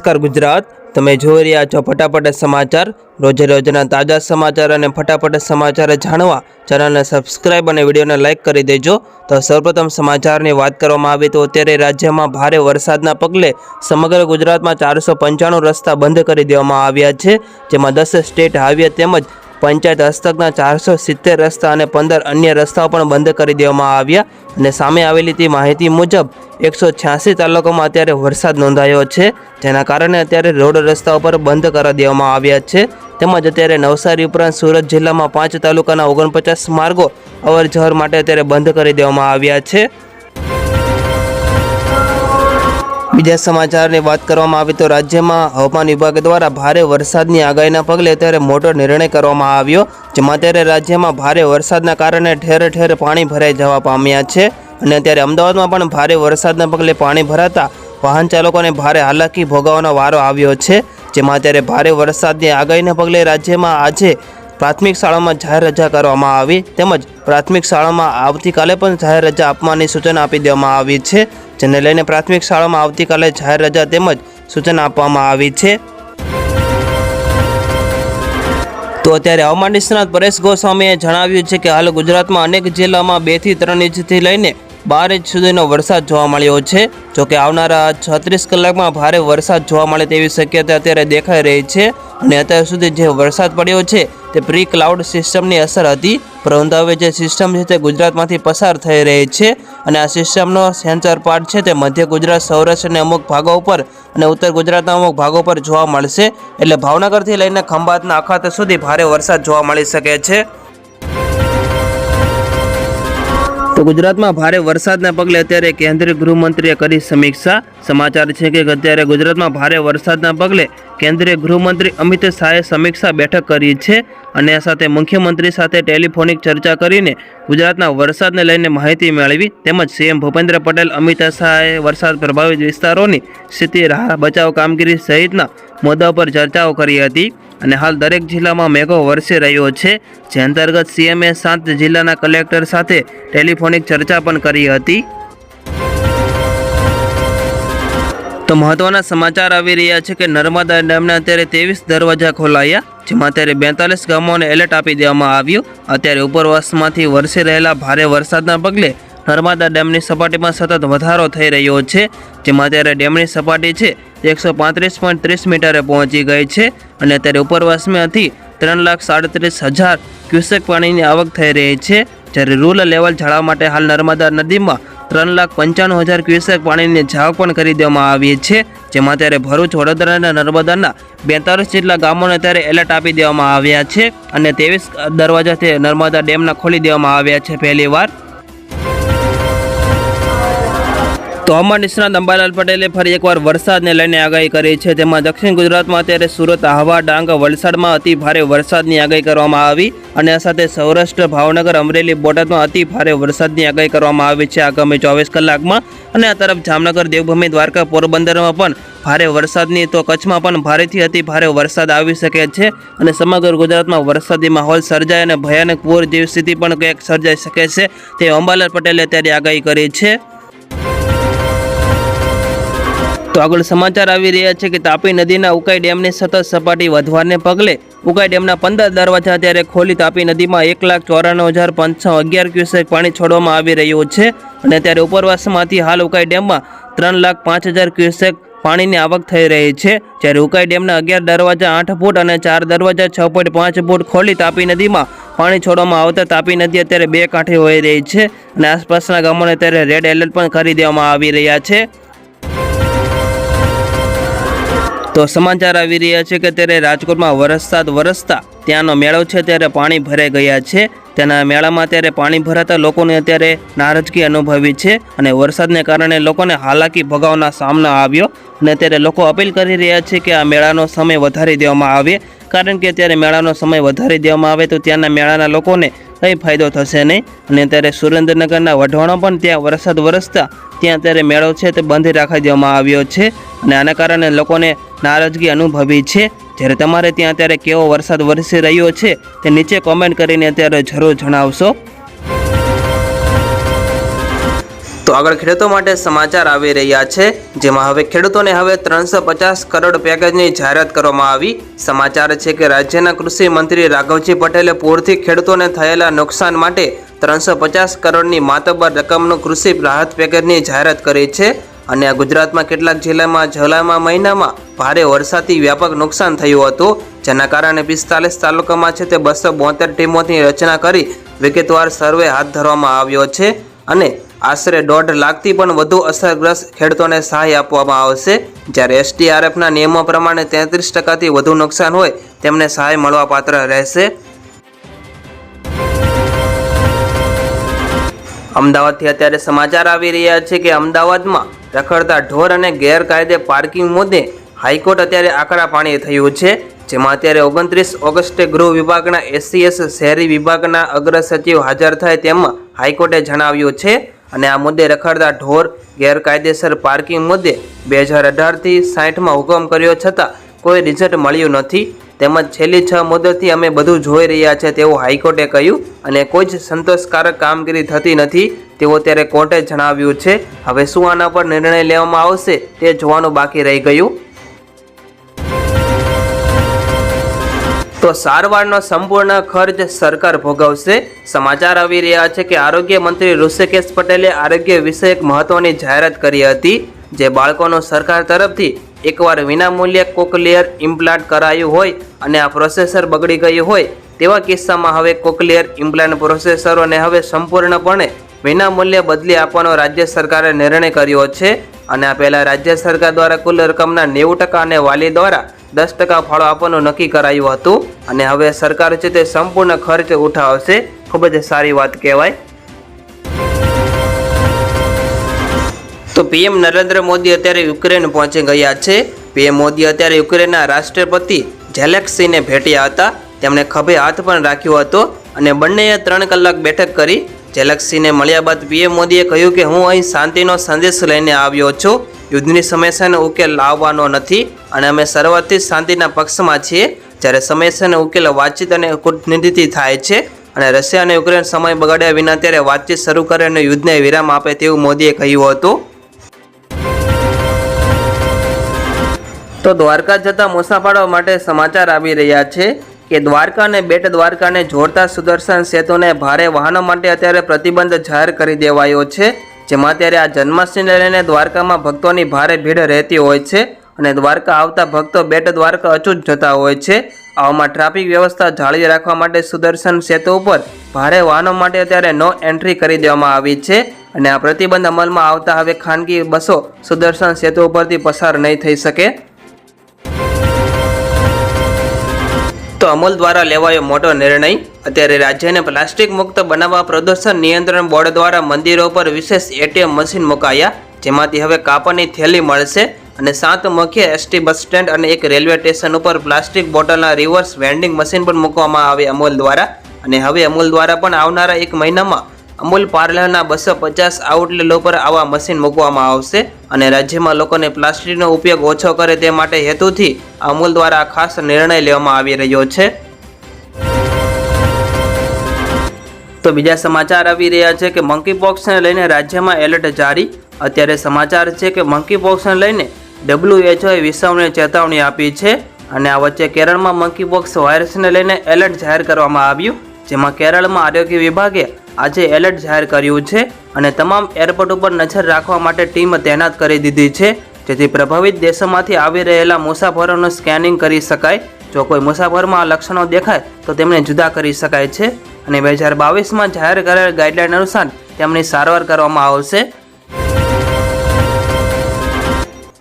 નમસ્કાર ગુજરાત. તમે જોઈ રહ્યા છો ફટાફટ સમાચાર. રોજે રોજના તાજા સમાચાર અને ફટાફટ સમાચાર જાણવા ચેનલને સબસ્ક્રાઇબ અને વિડીયોને લાઇક કરી દેજો. તો સૌપ્રથમ સમાચારની વાત કરવામાં આવે તો અત્યારે રાજ્યમાં ભારે વરસાદના પગલે સમગ્ર ગુજરાતમાં ચારસો રસ્તા બંધ કરી દેવામાં આવ્યા છે, જેમાં દસ સ્ટેટ હાઈવે તેમજ પંચાયત હસ્તકના ચારસો સિત્તેર રસ્તા અને પંદર અન્ય રસ્તાઓ પણ બંધ કરી દેવામાં આવ્યા અને સામે આવેલી તે માહિતી મુજબ એકસો છ્યાસી તાલુકામાં અત્યારે વરસાદ નોંધાયો છે, જેના કારણે અત્યારે રોડ રસ્તા ઉપર બંધ કરી દેવામાં આવ્યા છે. તેમજ અત્યારે નવસારી ઉપરાંત સુરત જિલ્લામાં પાંચ તાલુકાના ઓગણપચાસ માર્ગો અવર જવર માટે અત્યારે બંધ કરી દેવામાં આવ્યા છે. બીજા સમાચારની વાત કરવામાં આવે તો રાજ્યમાં હવામાન વિભાગ દ્વારા ભારે વરસાદની આગાહીના પગલે અત્યારે મોટો નિર્ણય કરવામાં આવ્યો, જેમાં અત્યારે રાજ્યમાં ભારે વરસાદના કારણે ઠેર ઠેર પાણી ભરાઈ જવા પામ્યા છે. અને અત્યારે અમદાવાદમાં પણ ભારે વરસાદના પગલે પાણી ભરાતા વાહન ચાલકોને ભારે હાલાકી ભોગવવાનો વારો આવ્યો છે, જેમાં અત્યારે ભારે વરસાદની આગાહીના પગલે રાજ્યમાં આજે પ્રાથમિક શાળામાં જાહેર રજા કરવામાં આવી તેમજ પ્રાથમિક શાળામાં આવતીકાલે પણ જાહેર રજા આપવાની સૂચના આપી દેવામાં આવી છે, જેને લઈને પ્રાથમિક શાળામાં આવતીકાલે જાહેર રજા તેમજ સૂચના આપવામાં આવી છે. તો અત્યારે હવામાન નિષ્ણાત પરેશ ગોસ્વામીએ જણાવ્યું છે કે હાલ ગુજરાતમાં અનેક જિલ્લામાં બેથી ત્રણ ઇંચથી લઈને બાર ઇંચ સુધીનો વરસાદ જોવા મળ્યો છે. જોકે આવનારા છત્રીસ કલાકમાં ભારે વરસાદ જોવા મળે તેવી શક્યતા અત્યારે દેખાઈ રહી છે. અને અત્યાર સુધી જે વરસાદ પડ્યો છે, તે પ્રી ક્લાઉડ સિસ્ટમની અસર હતી. પરંતુ હવે જે સિસ્ટમ છે, તે ગુજરાતમાંથી પસાર થઈ રહી છે. અને આ સિસ્ટમનો સેન્સર પાર્ટ છે, તે મધ્ય ગુજરાત, સૌરાષ્ટ્ર અને અમુક ભાગો ઉપર અને ઉત્તર ગુજરાતના અમુક ભાગો પર જોવા મળશે. એટલે ભાવનગરથી લઈને ખંભાતના અખાત સુધી ભારે વરસાદ જોવા મળી શકે છે. તો ગુજરાતમાં ભારે વરસાદના પગલે અત્યારે કેન્દ્રીય ગૃહમંત્રીએ કરી સમીક્ષા. સમાચાર છે કે અત્યારે ગુજરાતમાં ભારે વરસાદના પગલે કેન્દ્રીય ગૃહમંત્રી અમિત શાહે સમીક્ષા બેઠક કરી છે અને આ સાથે મુખ્યમંત્રી સાથે ટેલિફોનિક ચર્ચા કરીને ગુજરાતના વરસાદને લઈને માહિતી મેળવી. તેમજ સીએમ ભૂપેન્દ્ર પટેલ અમિત શાહે વરસાદ પ્રભાવિત વિસ્તારોની સ્થિતિ રાહ બચાવ કામગીરી સહિતના મુદ્દા પર ચર્ચાઓ કરી હતી. અને હાલ દરેક જિલ્લામાં મેઘો વરસી રહ્યો છે. જે અંતર્ગત સીએમએ સાત જિલ્લાના કલેક્ટર સાથે ટેલિફોનિક ચર્ચા પણ કરી હતી. તો મહત્વના સમાચાર આવી રહ્યા છે કે નર્મદા ડેમના અત્યારે ત્રેવીસ દરવાજા ખોલાયા, જેમાં અત્યારે બેતાલીસ ગામોને એલર્ટ આપી દેવામાં આવ્યું. અત્યારે ઉપરવાસમાંથી વરસી રહેલા ભારે વરસાદના પગલે નર્મદા ડેમની સપાટીમાં સતત વધારો થઈ રહ્યો છે, જેમાં અત્યારે ડેમની સપાટી છે, એકસો પાંત્રીસ પોઈન્ટ ત્રીસ મીટરે પહોંચી ગઈ છે અને અત્યારે ઉપરવાસમાંથી ત્રણ લાખ સાડત્રીસ હજાર ક્યુસેક પાણીની આવક થઈ રહી છે. જ્યારે રૂરલ લેવલ જાળવવા માટે હાલ નર્મદા નદીમાં ત્રણ લાખ પંચાણું હજાર ક્યુસેક પાણીની જાવક પણ કરી દેવામાં આવી છે, જેમાં અત્યારે ભરૂચ, વડોદરા અને નર્મદાના બેતાલીસ જેટલા ગામોને અત્યારે એલર્ટ આપી દેવામાં આવ્યા છે અને ત્રેવીસ દરવાજાથી નર્મદા ડેમના ખોલી દેવામાં આવ્યા છે પહેલીવાર. તો હવામાન નિષ્ણાત અંબાલાલ પટેલે ફરી એકવાર વરસાદને લઈને આગાહી કરી છે. તેમાં દક્ષિણ ગુજરાતમાં અત્યારે સુરત, આહવા, ડાંગ, વલસાડમાં અતિ ભારે વરસાદની આગાહી કરવામાં આવી અને આ સાથે સૌરાષ્ટ્ર, ભાવનગર, અમરેલી, બોટાદમાં અતિ ભારે વરસાદની આગાહી કરવામાં આવી છે આગામી ચોવીસ કલાકમાં. અને આ તરફ જામનગર, દેવભૂમિ, દ્વારકા, પોરબંદરમાં પણ ભારે વરસાદની તો કચ્છમાં પણ ભારેથી અતિ ભારે વરસાદ આવી શકે છે અને સમગ્ર ગુજરાતમાં વરસાદી માહોલ સર્જાય અને ભયાનક પૂર જેવી સ્થિતિ પણ કંઈક સર્જાઈ શકે છે. તે અંબાલાલ પટેલે અત્યારે આગાહી કરી છે. તો આગળ સમાચાર આવી રહ્યા છે કે તાપી નદીના ઉકાઈ ડેમની સતત સપાટી વધવાને પગલે ઉકાઈ ડેમના પંદર દરવાજા અત્યારે ખોલી તાપી નદીમાં એક લાખ ચોરાણું હજાર પાંચસો અગિયાર ક્યુસેક પાણી છોડવામાં આવી રહ્યું છે. અને અત્યારે ઉપરવાસમાંથી હાલ ઉકાઈ ડેમમાં ત્રણ લાખ પાંચ હજાર ક્યુસેક પાણીની આવક થઈ રહી છે. જ્યારે ઉકાઈ ડેમના અગિયાર દરવાજા આઠ ફૂટ અને ચાર દરવાજા છ પોઈન્ટ પાંચ ફૂટ ખોલી તાપી નદીમાં પાણી છોડવામાં આવતા તાપી નદી અત્યારે બે કાંઠે હોઈ રહી છે. અને આસપાસના ગામોને અત્યારે રેડ એલર્ટ પણ કરી દેવામાં આવી રહ્યા છે. તો સમાચાર આવી રહ્યા છે કે ત્યારે રાજકોટમાં વરસાદ વરસતા ત્યાંનો મેળો છે ત્યારે પાણી ભરાઈ ગયા છે. તેના મેળામાં અત્યારે પાણી ભરાતા લોકોને અત્યારે નારાજગી અનુભવી છે અને વરસાદને કારણે લોકોને હાલાકી ભગાવના સામનો આવ્યો અને અત્યારે લોકો અપીલ કરી રહ્યા છે કે આ મેળાનો સમય વધારી દેવામાં આવે. કારણ કે અત્યારે મેળાનો સમય વધારી દેવામાં આવે તો ત્યાંના મેળાના લોકોને કંઈ ફાયદો થશે નહીં. અને અત્યારે સુરેન્દ્રનગરના વઢવાણો પણ ત્યાં વરસાદ વરસતા ત્યાં અત્યારે મેળો છે તે બંધ રાખી દેવામાં આવ્યો છે. અને આના કારણે લોકોને નારાજગી અનુભવી છે. જ્યારે તમારે ત્યાં અત્યારે કેવો વરસાદ વરસી રહ્યો છે તે નીચે કોમેન્ટ કરીને અત્યારે જરૂર જણાવશો. તો આગળ ખેડૂતો માટે સમાચાર આવી રહ્યા છે. જેમાં હવે ખેડૂતોને હવે ત્રણસો પચાસ કરોડ પેકેજની જાહેરાત કરવામાં આવી. સમાચાર છે કે રાજ્યના કૃષિ મંત્રી રાઘવજી પટેલે પૂરથી ખેડૂતોને થયેલા નુકસાન માટે ત્રણસો પચાસ કરોડની માતબર રકમનું કૃષિ રાહત પેકેજની જાહેરાત કરી છે. અને આ ગુજરાતમાં કેટલાક જિલ્લામાં જલામા મહિનામાં ભારે વરસાદથી વ્યાપક નુકસાન થયું હતું. જેના કારણે પિસ્તાલીસ તાલુકામાં છે તે બસો બોતેર ટીમોની રચના કરી વિગતવાર સર્વે હાથ ધરવામાં આવ્યો છે અને આશરે દોઢ લાખથી પણ વધુ અસરગ્રસ્ત ખેડૂતોને સહાય આપવામાં આવશે. જ્યારે એસડીઆરએફના નિયમો પ્રમાણે તેત્રીસ ટકાથી વધુ નુકસાન હોય તેમને સહાય મળવાપાત્ર રહેશે. અમદાવાદથી અત્યારે સમાચાર આવી રહ્યા છે કે અમદાવાદમાં રખડતા ઢોર અને ગેરકાયદે પાર્કિંગ મુદ્દે હાઈકોર્ટ અત્યારે આકરા પાણી થયું છે, જેમાં અત્યારે ઓગણત્રીસ ઓગસ્ટે ગૃહ વિભાગના એસસીએસ શહેરી વિભાગના અગ્ર સચિવ હાજર થાય તેમાં હાઈકોર્ટે જણાવ્યું છે અને આ મુદ્દે રખડતા ઢોર ગેરકાયદેસર પાર્કિંગ મુદ્દે બે હજાર અઢારથી સાઠમાં હુકમ કર્યો છતાં કોઈ રિઝલ્ટ મળ્યું નથી. તેમજ છેલ્લી છ મુદતથી અમે બધું જોઈ રહ્યા છે તેવું હાઈકોર્ટે કહ્યું અને કોઈ જ સંતોષકારક કામગીરી થતી નથી, તેવું ત્યારે કોર્ટે જણાવ્યું છે. હવે શું આના પર નિર્ણય લેવામાં આવશે તે જોવાનું બાકી રહી ગયું. તો સારવારનો સંપૂર્ણ ખર્ચ સરકાર ભોગવશે. સમાચાર આવી રહ્યા છે કે આરોગ્ય મંત્રી ઋષિકેશ પટેલે આરોગ્ય વિષયક મહત્વની જાહેરાત કરી હતી, જે બાળકોનો સરકાર તરફથી એકવાર વિનામૂલ્યે કોકલિયર ઇમ્પ્લાન્ટ કરાયું હોય અને આ પ્રોસેસર બગડી ગયું હોય, તેવા કિસ્સામાં હવે કોકલિયર ઇમ્પ્લાન્ટ પ્રોસેસરોને હવે સંપૂર્ણપણે વિનામૂલ્યે બદલી આપવાનો રાજ્ય સરકારે નિર્ણય કર્યો છે અને આ પહેલાં રાજ્ય સરકાર દ્વારા કુલ રકમના નેવું ટકા અને વાલી દ્વારા દસ ટકા ફાળો આપવાનું નક્કી કરાયું હતું. અને હવે સરકાર છે તે સંપૂર્ણ ખર્ચ ઉઠાવશે. ખૂબ જ સારી વાત કહેવાય. તો પીએમ નરેન્દ્ર મોદી અત્યારે યુક્રેન પહોંચી ગયા છે. પીએમ મોદી અત્યારે યુક્રેનના રાષ્ટ્રપતિ ઝેલેક્સીને ભેટ્યા હતા. તેમણે ખભે હાથ પણ રાખ્યો હતો અને બંનેએ ત્રણ કલાક બેઠક કરી. ઝેલેક્સીને મળ્યા બાદ પીએમ મોદીએ કહ્યું કે, હું અહીં શાંતિનો સંદેશ લઈને આવ્યો છું. યુદ્ધની સમસ્યાને ઉકેલ લાવવાનો નથી અને અમે શરૂઆતથી શાંતિના પક્ષમાં છીએ. જ્યારે સમસ્યાને ઉકેલ વાતચીત અને કૂટનીતિથી થાય છે અને રશિયા અને યુક્રેન સમય બગાડ્યા વિના ત્યારે વાતચીત શરૂ કરે અને યુદ્ધને વિરામ આપે તેવું મોદીએ કહ્યું હતું. તો દ્વારકા જતા મુસાફરો માટે સમાચાર આવી રહ્યા છે કે દ્વારકા અને બેટ દ્વારકાને જોડતા સુદર્શન સેતુને ભારે વાહનો માટે અત્યારે પ્રતિબંધ જાહેર કરી દેવાયો છે, જેમાં અત્યારે આ જન્માષ્ટમીને લઈને દ્વારકામાં ભક્તોની ભારે ભીડ રહેતી હોય છે અને દ્વારકા આવતા ભક્તો બેટ દ્વારકા અચૂક જતા હોય છે. આવામાં ટ્રાફિક વ્યવસ્થા જાળવી રાખવા માટે સુદર્શન સેતુ ઉપર ભારે વાહનો માટે અત્યારે નો એન્ટ્રી કરી દેવામાં આવી છે અને આ પ્રતિબંધ અમલમાં આવતા હવે ખાનગી બસો સુદર્શન સેતુ ઉપરથી પસાર નહીં થઈ શકે. તો અમૂલ દ્વારા લેવાયો મોટો નિર્ણય. અત્યારે રાજ્યને પ્લાસ્ટિક મુક્ત બનાવવા પ્રદૂષણ નિયંત્રણ બોર્ડ દ્વારા મંદિરો પર વિશેષ એટીએમ મશીન મુકાયા, જેમાંથી હવે કાપડની થેલી મળશે અને સાત મુખ્ય એસટી બસ સ્ટેન્ડ અને એક રેલવે સ્ટેશન ઉપર પ્લાસ્ટિક બોટલના રિવર્સ વેન્ડિંગ મશીન પણ મૂકવામાં આવે અમૂલ દ્વારા. અને હવે અમૂલ દ્વારા પણ આવનારા એક મહિનામાં અમૂલ પાર્લરના બસો પચાસ આઉટલેટો પર આવા મશીન મૂકવામાં આવશે અને રાજ્યમાં લોકોને પ્લાસ્ટિકનો ઉપયોગ ઓછો કરે તે માટે હેતુથી અમૂલ દ્વારા ખાસ નિર્ણય લેવામાં આવી રહ્યો છે. તો બીજા સમાચાર આવી રહ્યા છે કે મંકી બોક્સને લઈને રાજ્યમાં એલર્ટ જારી. અત્યારે સમાચાર છે કે મંકી બોક્સને લઈને ડબ્લ્યુએચઓએ વિશ્વને ચેતવણી આપી છે અને આ વચ્ચે કેરળમાં મંકી બોક્સ વાયરસને લઈને એલર્ટ જાહેર કરવામાં આવ્યું, જેમાં કેરળમાં આરોગ્ય વિભાગે આજે એલર્ટ જાહેર કર્યું છે અને તમામ એરપોર્ટ ઉપર નજર રાખવા માટે ટીમ તૈનાત કરી દીધી છે. જેથી પ્રભાવિત દેશોમાંથી આવી રહેલા મુસાફરોનું સ્કેનિંગ કરી શકાય. જો કોઈ મુસાફરમાં આ લક્ષણો દેખાય, તો તેમને જુદા કરી શકાય છે. અને બે હજાર બાવીસમાં જાહેર કરેલ ગાઈડલાઈન અનુસાર તેમની સારવાર કરવામાં આવશે.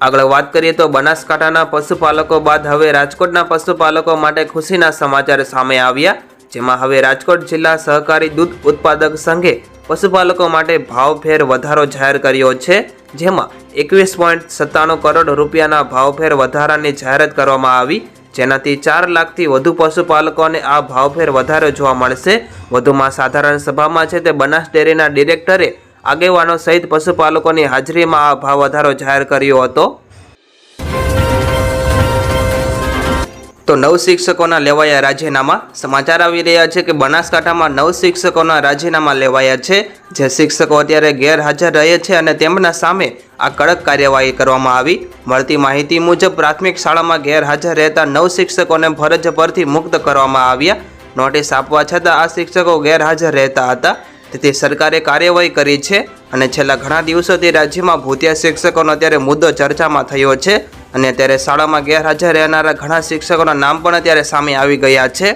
આગળ વાત કરીએ તો બનાસકાંઠાના પશુપાલકો બાદ હવે રાજકોટના પશુપાલકો માટે ખુશીના સમાચાર સામે આવ્યા. જેમાં હવે રાજકોટ જિલ્લા સહકારી દૂધ ઉત્પાદક સંઘે પશુપાલકો માટે ભાવફેર વધારો જાહેર કર્યો છે, જેમાં એકવીસ પોઈન્ટ સત્તાણું કરોડ રૂપિયાના ભાવફેર વધારાની જાહેરાત કરવામાં આવી, જેનાથી ચાર લાખથી વધુ પશુપાલકોને આ ભાવફેર વધારો જોવા મળશે. વધુમાં સાધારણ સભામાં છે તે બનાસ ડેરીના ડિરેક્ટરે આગેવાનો સહિત પશુપાલકોની હાજરીમાં આ ભાવ વધારો જાહેર કર્યો હતો. તો નવ શિક્ષકોના લેવાયા રાજીનામા સમાચાર આવી રહ્યા છે કે બનાસકાંઠામાં નવ શિક્ષકોના રાજીનામા લેવાયા છે જે શિક્ષકો અત્યારે ગેરહાજર રહે છે અને તેમના સામે આ કડક કાર્યવાહી કરવામાં આવી. મળતી માહિતી મુજબ, પ્રાથમિક શાળામાં ગેરહાજર રહેતા નવ શિક્ષકોને ફરજ પરથી મુક્ત કરવામાં આવ્યા. નોટિસ આપવા છતાં આ શિક્ષકો ગેરહાજર રહેતા હતા. તેથી સરકારે કાર્યવાહી કરી છે અને છેલ્લા ઘણા દિવસોથી રાજ્યમાં ભૂતિયા શિક્ષકોનો અત્યારે મુદ્દો ચર્ચામાં થયો છે. અને અત્યારે શાળામાં ગેરહાજર રહેનારા ઘણા શિક્ષકોના નામ પણ અત્યારે સામે આવી ગયા છે.